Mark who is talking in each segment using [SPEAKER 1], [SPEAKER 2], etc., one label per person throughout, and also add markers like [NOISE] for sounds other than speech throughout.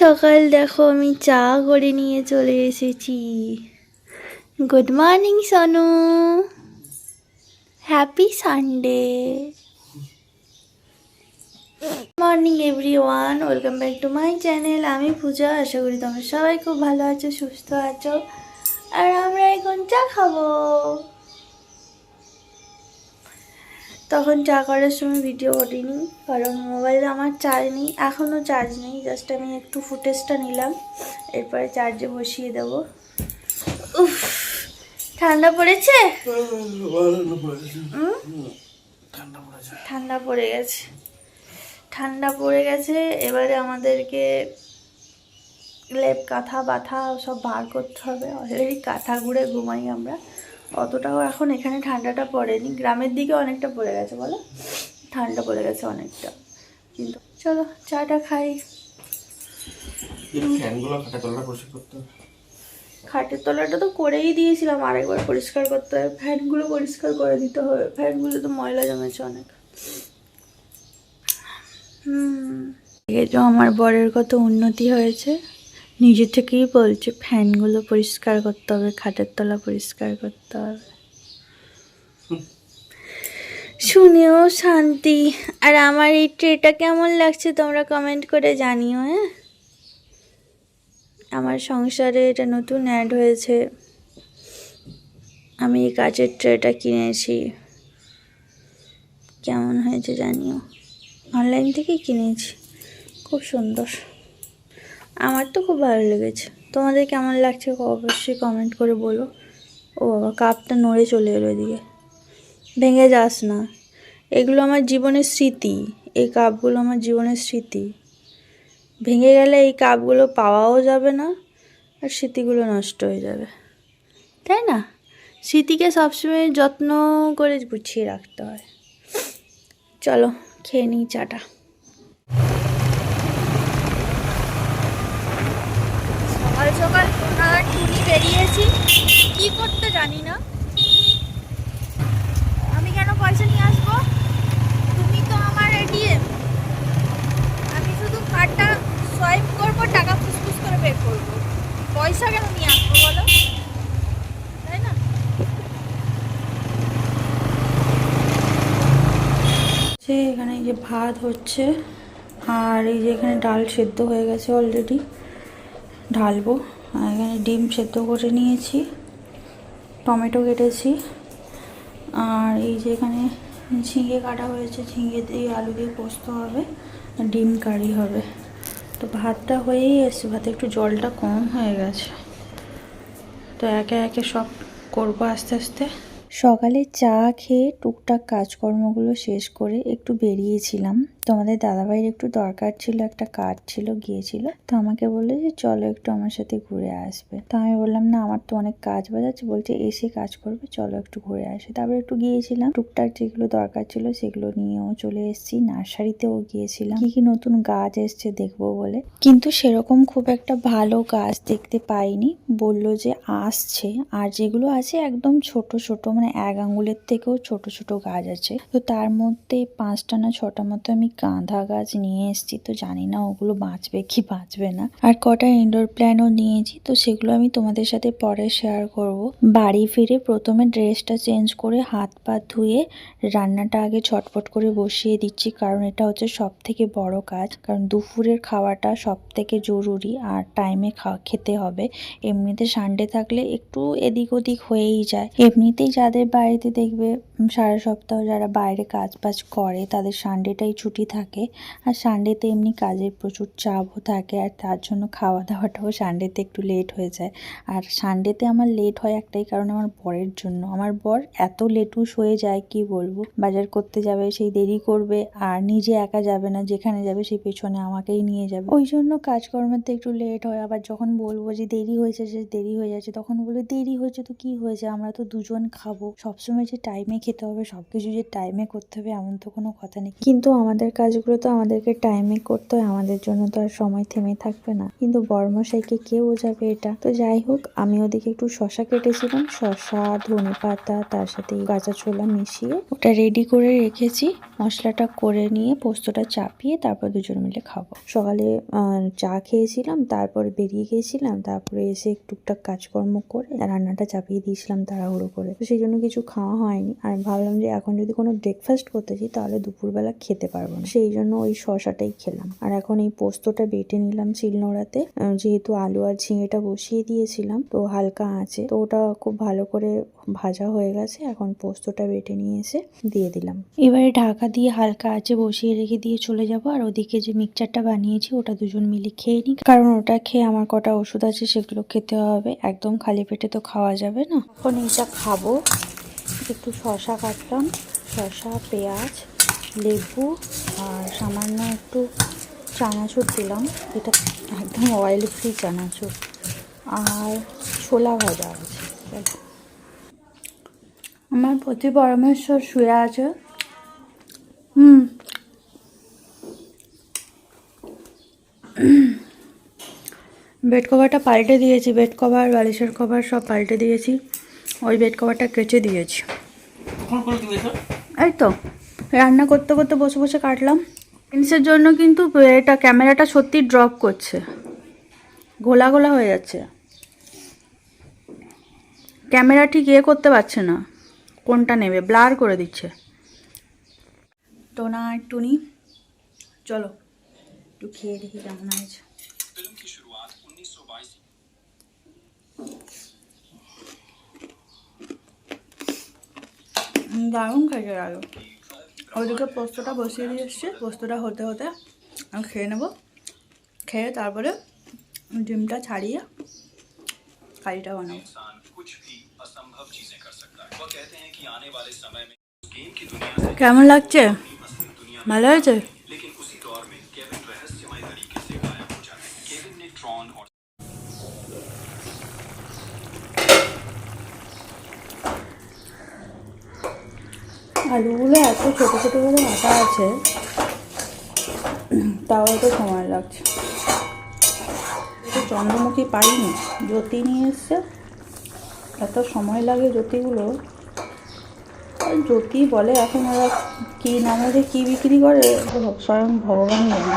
[SPEAKER 1] সকাল দেখো, আমি চা করে নিয়ে চলে এসেছি। Good morning Sonu. Happy Sunday morning everyone welcome back to my channel আমি পূজা, আশা করি তোমরা সবাই খুব ভালো আছো, সুস্থ আছো। আর আমরা এখন চা খাব। তখন চা করার সময় ভিডিও করিনি, কারণ মোবাইলে আমার চার্জ নেই, এখনও চার্জ নেই জাস্ট আমি একটু ফুটেজটা নিলাম, এরপরে চার্জে বসিয়ে দেবো। উফ, ঠান্ডা পড়েছে? ঠান্ডা পড়ে গেছে। ঠান্ডা পড়ে গেছে, এবারে আমাদেরকে লেপ, কাঁথা, বাথা সব বার করতে হবে। অলরেডি কাঁথা ঘুরে ঘুমাই আমরা। অতটাও এখন এখানে ঠান্ডাটা পড়েনি। গ্রামের দিকে অনেকটা পড়ে গেছে বলো? ঠান্ডা পড়ে গেছে অনেকটা। কিন্তু চলো চাটা খাই। খাটের তলাটা তো করেই দিয়েছিলাম আরেকবার পরিষ্কার করতে হবে। ফ্যানগুলো পরিষ্কার করে দিতে হবে। ফ্যানগুলো তো ময়লা জমেছে অনেক। হুম। আমার বরের কত উন্নতি হয়েছে। নিজে থেকেই বলছে, ফ্যানগুলো পরিষ্কার করতে হবে, খাটের তলা পরিষ্কার করতে হবে। শুনেও শান্তি। আর আমার এই ট্রেটা কেমন লাগছে তোমরা কমেন্ট করে জানিও হ্যাঁ? আমার সংসারে এটা নতুন অ্যাড হয়েছে। আমি এই কাচের ট্রেটা কিনেছি। কেমন হয়েছে জানিও। অনলাইন থেকেই কিনেছি। খুব সুন্দর। আমার তো খুব ভালো লেগেছে। তোমাদের কেমন লাগছে অবশ্যই কমেন্ট করে বলো। ও বাবা, কাপটা নড়ে চলে এলো এদিকে। ভেঙে যাস না। এগুলো আমার জীবনের স্মৃতি। এই কাপগুলো আমার জীবনের স্মৃতি। ভেঙে গেলে এই কাপগুলো পাওয়াও যাবে না, আর স্মৃতিগুলো নষ্ট হয়ে যাবে। তাই না? স্মৃতিকে সবসময় যত্ন করে গুছিয়ে রাখতে হয়। চলো, খেয়ে নিই চাটা সকাল সকাল নাগাদ টুনি বেরিয়েছি। কি করতে জানি না। আমি কেন পয়সা নিয়ে আসব? তুমি তো আমার এটিএম আমি শুধু কার্ডটা সোয়াইপ করব, টাকা ফুসফুস করে বের করব। পয়সা কেন নিয়ে আসব বলো? তাই না? এখানে যে ভাত হচ্ছে, আর এই যে এখানে ডাল সেদ্ধ হয়ে গেছে অলরেডি ঢালবো। আর এখানে ডিম সেদ্ধ করে নিয়েছি, টমেটো কেটেছি, আর এই যে এখানে ঝিঙে কাটা হয়েছে, ঝিঙে দিয়ে আলু দিয়ে পোস্ত হবে ডিম কারি হবে। তো ভাতটা হয়েই এসছে, ভাতে একটু জলটা কম হয়ে গেছে। তো একে একে সব করব আস্তে আস্তে। সকালে চা খেয়ে টুকটাক কাজকর্মগুলো শেষ করে একটু বেরিয়েছিলাম। তোমাদের দাদাভাইয়ের একটু দরকার ছিল, একটা কাজ ছিল, গিয়েছিল। তো আমাকে বলল যে, চলো একটু আমার সাথে ঘুরে আসবে। তো আমি বললাম, না, আমার তো অনেক কাজ বাজাচ্ছে বলছে, এসে কাজ করবে, চলো একটু ঘুরে আসে। তারপরে একটু গিয়েছিলাম। টুকটাক যেগুলো দরকার ছিল, সেগুলো নিয়েও চলে এসেছি। নার্সারিতেও গিয়েছিলাম। কি কি নতুন গাছ এসছে দেখব বলে। কিন্তু সেরকম খুব একটা ভালো গাছ দেখতে পাইনি। বলল যে, আসছে। আর যেগুলো আছে একদম ছোট ছোট মানে এক আঙ্গুলের থেকেও ছোট ছোট গাছ আছে। তো তার মধ্যে পাঁচটা না ছটা মতো আমি গাঁদা গাছ নিয়ে এসেছি, তো জানি না ওগুলো বাঁচবে কি বাঁচবে না। আর কটা ইনডোর প্ল্যানও নিয়েছি, তো সেগুলো আমি তোমাদের সাথে পরে শেয়ার করব। বাড়ি ফিরে প্রথমে ড্রেসটা চেঞ্জ করে হাত পা ধুয়ে রান্নাটা আগে ছটপট করে বসিয়ে দিচ্ছি, কারণ এটা হচ্ছে সব থেকে বড় কাজ। কারণ দুপুরের খাওয়াটা সব থেকে জরুরি আর টাইমে খেতে হবে। এমনিতে সানডে থাকলে একটু এদিক ওদিক হয়েই যায়। এমনিতেই যাদের বাড়িতে দেখবে সারা সপ্তাহ যারা বাইরে কাজ বাজ করে, তাদের সানডেটাই ছুটি থাকে। আর সানডেতে এমনি কাজের প্রচুর চাপও থাকে, আর তার জন্য খাওয়া দাওয়াটাও সানডেতে একটু লেট হয়ে যায়। আর সানডেতে আমার লেট হয় একটাই কারণ, আমার বরের জন্য। আমার বর এত লেটুস হয়ে যায়, কি বলব? বাজার করতে যাবে সেই দেরি করবে, আর নিজে একা যাবে না, যেখানে যাবে সেই পেছনে আমাকেই নিয়ে যাবে। ওই জন্য কাজকর্মেতে একটু লেট হয়, আবার যখন বলব যে দেরি হয়েছে যে দেরি হয়ে যাচ্ছে, তখন বলে, দেরি হয়েছে তো কি হয়েছে? আমরা তো দুজন খাব। সবসময় যে টাইমে খেতে হবে সব কিছু যে টাইমে করতে হবে এমন তো কোনো কথা নেই। কিন্তু আমাদের কাজগুলো তো আমাদেরকে টাইমে করতে হয়, আমাদের জন্য তো আর সময় থেমে থাকবে না। কিন্তু বর্মশাইকে কে বোঝাবে এটা? তো যাই হোক, আমি ওদিকে একটু শশা কেটেছিলাম, শশা ধনে পাতা তার সাথে কাঁচা ছোলা মিশিয়ে ওটা রেডি করে রেখেছি। মশলাটা করে নিয়ে পোস্তটা চাপিয়ে তারপর দুজন মিলে খাব। সকালে চা খেয়েছিলাম, তারপরে বেরিয়ে গিয়েছিলাম তারপরে এসে টুকটাক কাজকর্ম করে রান্নাটা চাপিয়ে দিয়েছিলাম তাড়াহুড়ো করে। তো সেই জন্য কিছু খাওয়া হয়নি। আর ভাবলাম যে এখন যদি কোনো ব্রেকফাস্ট করতে চাই তাহলে দুপুরবেলা খেতে পারব না। সেই জন্য ওই শশাটাই খেলাম। আর এখন এই পোস্তটা বেটে নিলাম শিলনোড়াতে। যেহেতু আলু আর ঝিঙেটা বসিয়ে দিয়েছিলাম তো হালকা আছে। তো ওটা খুব ভালো করে ভাজা হয়ে গেছে। এখন পোস্তটা বেটে নিয়ে এসে দিয়ে দিলাম। এবারে ঢাকা দিয়ে হালকা আছে বসিয়ে রেখে দিয়ে চলে যাব। আর ওদিকে যে মিক্সচারটা বানিয়েছি ওটা দুজন মিলে খেয়ে নিই কারণ ওটা খেয়ে আমার কটা ওষুধ আছে সেগুলো খেতে হবে। একদম খালি পেটে তো খাওয়া যাবে না। এখন এইটা খাব। একটু শশা কাটলাম। শশা পেঁয়াজ, লেবু আর সামান্য একটু চানাচুর দিলাম। এটা একদম অয়েল ফ্রি চানাচুর। আর ছোলা ভাজা আছে। আমার প্রতি পরমেশ্বর শুয়ে আছে। হুম। বেড কভারটা পাল্টে দিয়েছি। বেড কভার, বালিশের কভার সব পাল্টে দিয়েছি। ওই বেড কভারটা কেচে দিয়েছি। এই তো রান্না করতে করতে বসে বসে কাটলাম। জিন্সের জন্য কিন্তু এটা ক্যামেরাটা সত্যি ড্রপ করছে। গোলা গোলা হয়ে যাচ্ছে। ক্যামেরা ঠিক ইয়ে করতে পারছে না। কোনটা নেবে? ব্লার করে দিচ্ছে। টোনা আর টুনি চলো। একটু খেয়ে দেখি কেমন হয়েছে হুম, দারুণ খেতে গেল ওইদিকে পোস্তটা বসিয়ে দিয়ে এসছি পোস্তটা হতে হতে আমি খেয়ে নেব। খেয়ে তারপরে ডিমটা ছাড়িয়ে কারিটা বানাবো। কেমন লাগছে? ভালো হয়েছে? আলুগুলো এত ছোটো ছোটো করে আটা আছে, তাও এত সময় লাগছে। চন্দ্রমুখী পাইনি জ্যোতি নিয়ে এসছে। এত সময় লাগে জ্যোতিগুলো। জ্যোতি বলে এখন ওরা কী নামে যে কী বিক্রি করে স্বয়ং ভগবান জানে।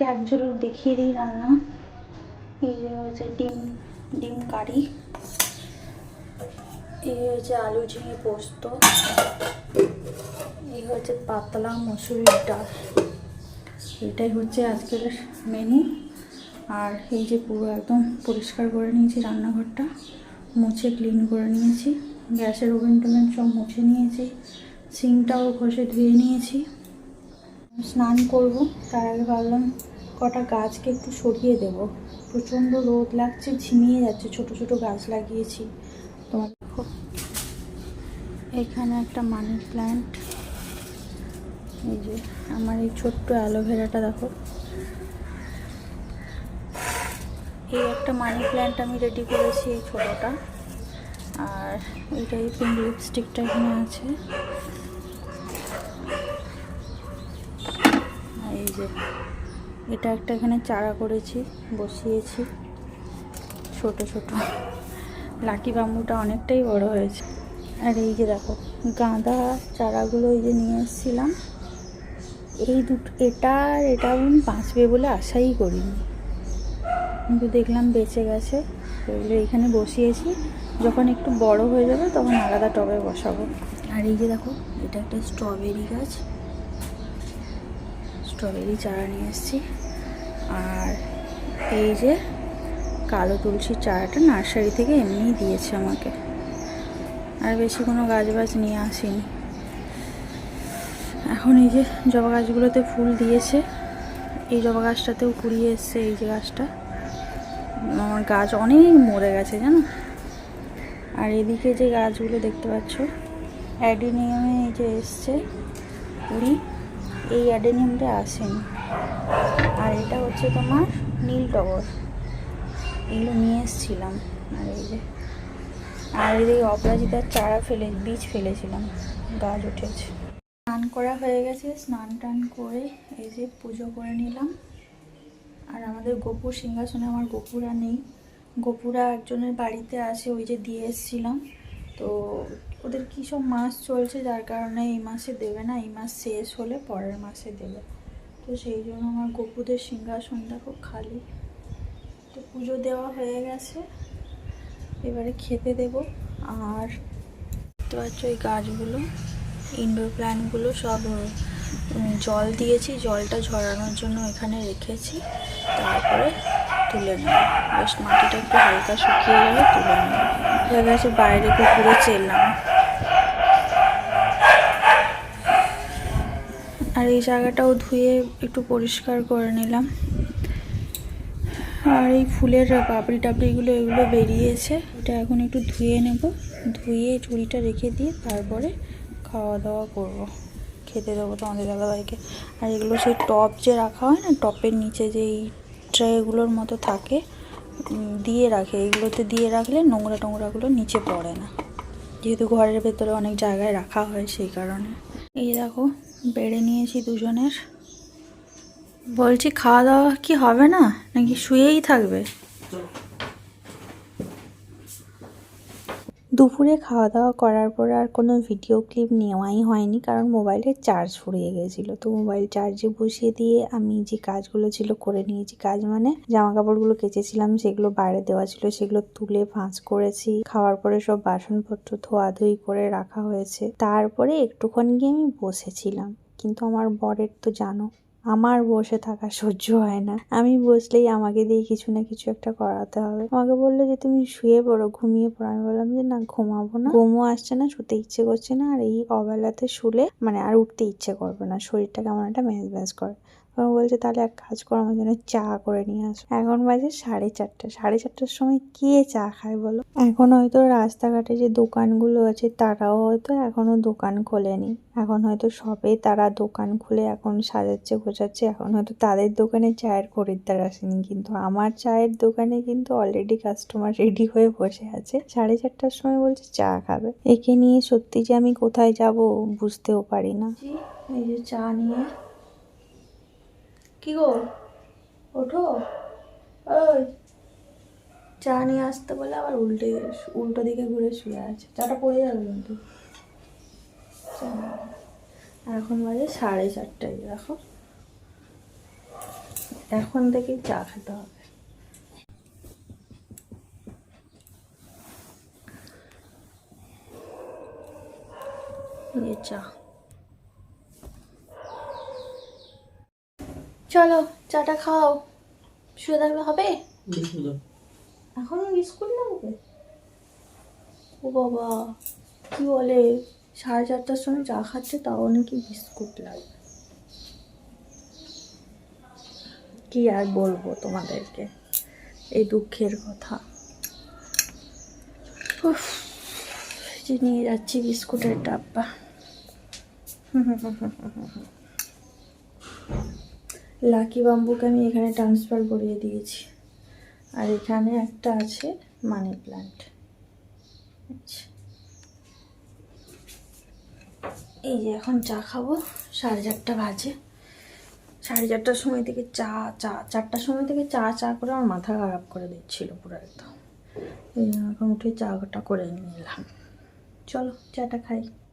[SPEAKER 1] তোমাদেরকে এক ঝলক দেখিয়ে দিই রান্না। এই যে হচ্ছে ডিম ডিম কারি। এই হচ্ছে আলু ঝিঙে পোস্ত। এই হচ্ছে পাতলা মসুরির ডাল। এটাই হচ্ছে আজকের মেনু আর এই যে পুরো একদম পরিষ্কার করে নিয়েছি রান্নাঘরটা। মুছে ক্লিন করে নিয়েছি। গ্যাসের ওভেন টোভেন সব মুছে নিয়েছি। সিংটাও ঘষে ধুয়ে নিয়েছি। স্নান করব, তার আগে ভাবলাম কটা গাছকে একটু সরিয়ে দেব। প্রচণ্ড রোদ লাগছে, ঝিমিয়ে যাচ্ছে, ছোট ছোট গাছ লাগিয়েছি। তোমার দেখো, এখানে একটা মানি প্ল্যান্ট। এই যে, আমার এই ছোট্ট অ্যালোভেরাটা দেখো। এই একটা মানি প্ল্যান্ট আমি রেডি করেছি এই ছোটোটা। আর এইটা এই পিঙ্ক লিপস্টিকটা এখানে আছে। এই যে এটা একটা এখানে চারা করেছি, বসিয়েছি। ছোট ছোট। লাকি বাম্বুটা অনেকটাই বড় হয়েছে। আর এই যে দেখো, গাঁদা চারাগুলো এই যে নিয়ে এসেছিলাম। এই দুটো, এটা আর এটা আমি বাঁচবে বলে আশাই করিনি। কিন্তু দেখলাম বেঁচে গেছে। এগুলো এখানে বসিয়েছি। যখন একটু বড় হয়ে যাবে তখন আলাদা টবে বসাবো। আর এই যে দেখো, এটা একটা স্ট্রবেরি গাছ। স্ট্রবেরি চারা নিয়ে এসেছি। আর এই যে কালো তুলসীর চারাটা নার্সারি থেকে এমনিই দিয়েছে আমাকে। আর বেশি কোনো গাছ বাছ নিয়ে আসিনি। এখন এই যে জবা গাছগুলোতে ফুল দিয়েছে, এই জবা গাছটাতেও কুড়িয়ে এসছে এই যে গাছটা। আমার গাছ অনেক মরে গেছে জানো? আর এদিকে যে গাছগুলো দেখতে পাচ্ছ, অ্যাডিনিয়ামে এই যে এসছে কুড়ি এই অ্যাডেনিয়ামটা আসেনি। আর এটা হচ্ছে তোমার নীল টগর। এগুলো নিয়ে এসছিলাম। আর এই যে, আর এই অপরাজিতার চারা ফেলে, বীজ ফেলেছিলাম। গাছ উঠেছে। স্নান করা হয়ে গেছে। স্নান টান করে এই যে পুজো করে নিলাম। আর আমাদের গোপুর সিংহাসনে আমার গোপুরা নেই। গোপুরা একজনের বাড়িতে আসে, ওই যে দিয়ে এসেছিলাম। তো ওদের কী সব মাস চলছে যার কারণে এই মাসে দেবে না, এই মাস শেষ হলে পরের মাসে দেবে। তো সেই জন্য আমার গোপুদের সিংহাসনটা খুব খালি। তো পুজো দেওয়া হয়ে গেছে। এবারে খেতে দেব। আর দেখতে পাচ্ছ এই গাছগুলো ইনডোর প্ল্যান্টগুলো সব জল দিয়েছি, জলটা ঝরানোর জন্য এখানে রেখেছি। তারপরে তুলে নেব বেশ মাটিটা একটু হালকা শুকিয়ে গেলে তুলে হয়ে গেছে বাইরে পুকুরে চেলাম আর এই জায়গাটাও ধুয়ে একটু পরিষ্কার করে নিলাম। আর এই ফুলের পাপড়ি টাপড়িগুলো এগুলো বেরিয়েছে। এটা এখন একটু ধুয়ে নেব। ধুয়ে ঝুড়িটা রেখে দিয়ে তারপরে খাওয়া দাওয়া করব। খেতে দেবো তোমাদের দাদাভাইকে। আর এগুলো সেই টপ যে রাখা হয় না, টপের নিচে যে এই ট্রেগুলোর মতো থাকে দিয়ে রাখে। এগুলোতে দিয়ে রাখলে নোংরা টোংরাগুলো নিচে পড়ে না। যেহেতু ঘরের ভেতরে অনেক জায়গায় রাখা হয় সেই কারণে। এই দেখো, বেড়ে নিয়েছি দুজনের। বলছি, খাওয়া দাওয়া কি হবে না? নাকি শুয়েই থাকবে? দুপুরে খাওয়া দাওয়া করার পর আর কোনো ভিডিও ক্লিপ নেওয়াই হয়নি, কারণ মোবাইলের চার্জ ফুরিয়ে গেছিল। তো মোবাইল চার্জে বসিয়ে দিয়ে আমি যে কাজগুলো ছিল করে নিয়েছি, কাজ মানে জামা কাপড়গুলো কেচেছিলাম, সেগুলো বাইরে দেওয়া ছিল, সেগুলো তুলে ভাঁজ করেছি। খাওয়ার পরে সব বাসনপত্র ধোয়াধুয়ি করে রাখা হয়েছে। তারপরে একটুখানি গিয়ে আমি বসেছিলাম। কিন্তু আমার বরের তো জানো আমার বসে থাকা সহ্য হয় না। আমি বসলেই আমাকে দিয়ে কিছু না কিছু একটা করাতে হবে। আমাকে বলল যে, তুমি শুয়ে পড়ো, ঘুমিয়ে পড়ো। আমি বললাম যে, না, ঘুমাবো না। ঘুমও আসছে না, শুতে ইচ্ছে করছে না। আর এই অবেলাতে শুলে মানে আর উঠতে ইচ্ছে করবে না। শরীরটা কেমন একটা ম্যাজ ম্যাজ করে। তখন বলছে, তাহলে এক কাজ করো, আমার জন্য চা করে নিয়ে আসো। এখন বাজে সাড়ে চারটে। সাড়ে চারটার সময় কে চা খায় বলো? এখন হয়তো রাস্তাঘাটে যে দোকানগুলো আছে, তারাও হয়তো এখনও দোকান খোলেনি। এখন হয়তো সবে তারা দোকান খুলে এখন সাজাচ্ছে, গোছাচ্ছে। এখন হয়তো তাদের দোকানে চায়ের খরিদ্দার আসেনি। কিন্তু আমার চায়ের দোকানে কিন্তু অলরেডি কাস্টমার রেডি হয়ে বসে আছে। সাড়ে চারটার সময় বলছে, চা খাবে। একে নিয়ে সত্যি যে আমি কোথায় যাব বুঝতেও পারি না। এই যে চা নিয়ে কি গো? ওঠো। ওই চা নিয়ে আসতে বলে আবার উল্টে উল্টো দিকে ঘুরে শুয়ে আছে। চাটা পড়ে যাবে কিন্তু। এখন বাজে সাড়ে চারটায় দেখো। এখন থেকেই চা খেতে হবে। চা। চলো চাটা খাও। শুয়ে থাকলে হবে? এখনও বিস্কুট লাগবে ও বাবা কি বলে? সাড়ে চারটার সময় চা খাচ্ছে তাও নাকি বিস্কুট লাগবে কি আর বলব তোমাদেরকে? এই দুঃখের কথা। যে নিয়ে যাচ্ছি বিস্কুটের ডাব্বা। [LAUGHS] লাকি বাম্বুকে আমি এখানে ট্রান্সফার করিয়ে দিয়েছি। আর এখানে একটা আছে মানি প্ল্যান্ট আচ্ছা। এই যে এখন চা খাব, সাড়ে চারটা বাজে। সাড়ে চারটার সময় থেকে চা চা, চারটার সময় থেকে চা চা করে আমার মাথা খারাপ করে দিচ্ছিল পুরো একদম। এই জন্য এখন উঠে চাটা করে নিয়ে এলাম চলো চাটা খাই।